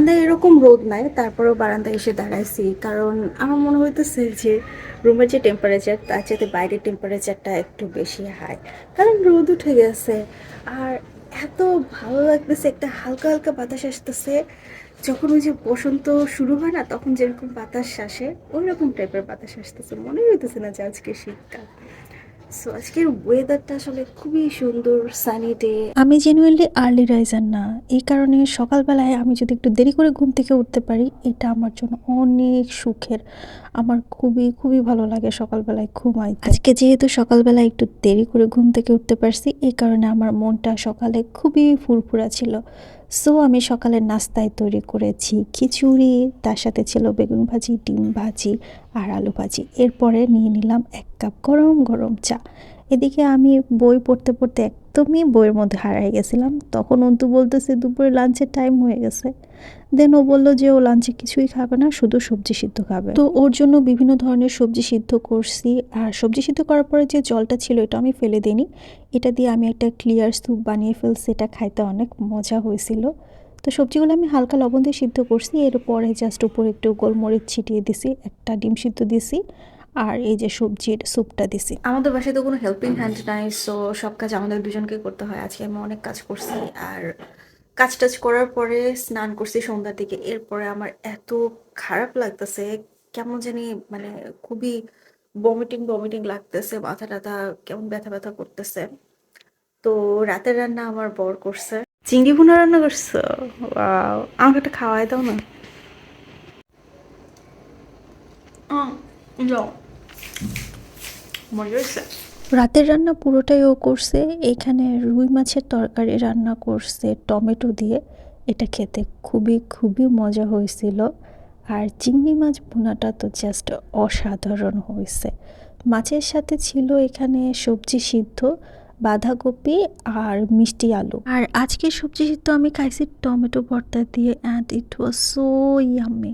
বারান্দায় এরকম রোদ নাই, তারপরেও বারান্দায় এসে দাঁড়াইছি। কারণ আমার মনে হইতেছে যে রুমের যে টেম্পারেচার তার চাইতে বাইরের টেম্পারেচারটা একটু বেশি হাই কারণ রোদ উঠে গেছে। আর এত ভালো লাগতেছে, একটা হালকা হালকা বাতাস আসতেছে। যখন ওই যে বসন্ত শুরু হয় না, তখন যেরকম বাতাস আসে ওই রকম টাইপের বাতাস আসতেছে। মনে হইতেছে না যে আজকে শীতকাল। সো আজকের ওয়েদারটা আসলে খুবই সুন্দর সানি ডে আমি জেনুইনলি আর্লি রাইজার না। এই কারণে সকালবেলায় আমি যদি একটু দেরি করে ঘুম থেকে উঠতে পারি, এটা আমার জন্য অনেক সুখের। আমার খুবই খুবই ভালো লাগে সকালবেলায় ঘুমাইতে। আজকে যেহেতু সকালবেলায় একটু দেরি করে ঘুম থেকে উঠতে পারছি, এই কারণে আমার মনটা সকালে খুবই ফুরফুরা ছিল। সো আমি সকালের নাস্তায় তৈরি করেছি খিচুড়ি, তার সাথে ছিল বেগুন ভাজি, ডিম ভাজি আর আলু ভাজি। এরপরে নিয়ে নিলাম এক কাপ গরম গরম চা। এদিকে আমি বই পড়তে পড়তে একদমই বইয়ের মধ্যে হারাই গেছিলাম। তখন অন্তু বলতেছে, দুপুরে লাঞ্চের টাইম হয়ে গেছে। দেন ও বলল যে, ও লাঞ্চে কিছুই খাবে না, শুধু সবজি সিদ্ধ খাবে। তো ওর জন্য বিভিন্ন ধরনের সবজি সিদ্ধ করছি। আর সবজি সিদ্ধ করার পরে যে জলটা ছিল, এটা আমি ফেলে দিইনি। এটা দিয়ে আমি একটা ক্লিয়ার স্যুপ বানিয়ে ফেলছি। এটা খাইতে অনেক মজা হয়েছিল। তো সবজিগুলো আমি হালকা লবণ দিয়ে সিদ্ধ করছি। এরপরে জাস্ট উপরে একটু গোলমরিচ ছিটিয়ে দিছি, একটা ডিম সিদ্ধ দিছি। আর এই যে সবজির স্যুপটা দিছি। আমাদের বাসায় তো কোনো হেল্পিং হ্যান্ড নাই সো সব কাজ আমাদের দুজনকে করতে হয়। আজকে আমি অনেক কাজ করছি আর কাজ টাজ করার পরে স্নান করছি সন্ধ্যার দিকে। এরপরে আমার এত খারাপ লাগতেছে কেমন জানি মানে খুবই বমিটিং বমিটিং লাগতেছে মাথা টাথা কেমন ব্যথা ব্যথা করতেছে। তো রাতের রান্না আমার বর করছে। চিংড়ি ভুনা রান্না করছ? আমাকে একটা খাওয়াই দাও না। আহ, যাও। রাতের রান্না পুরোটাই ও করছে। এখানে রুই মাছের তরকারি রান্না করছে টমেটো দিয়ে। এটা খেতে খুবই খুবই মজা হয়েছিল। আর চিংড়ি মাছ ভুনাটা তো জাস্ট অসাধারণ হয়েছে। মাছের সাথে ছিল এখানে সবজি সিদ্ধ, বাঁধাকপি আর মিষ্টি আলু। আর আজকে সবজি সিদ্ধ আমি খাইছি টমেটো ভর্তা দিয়ে and it was so yummy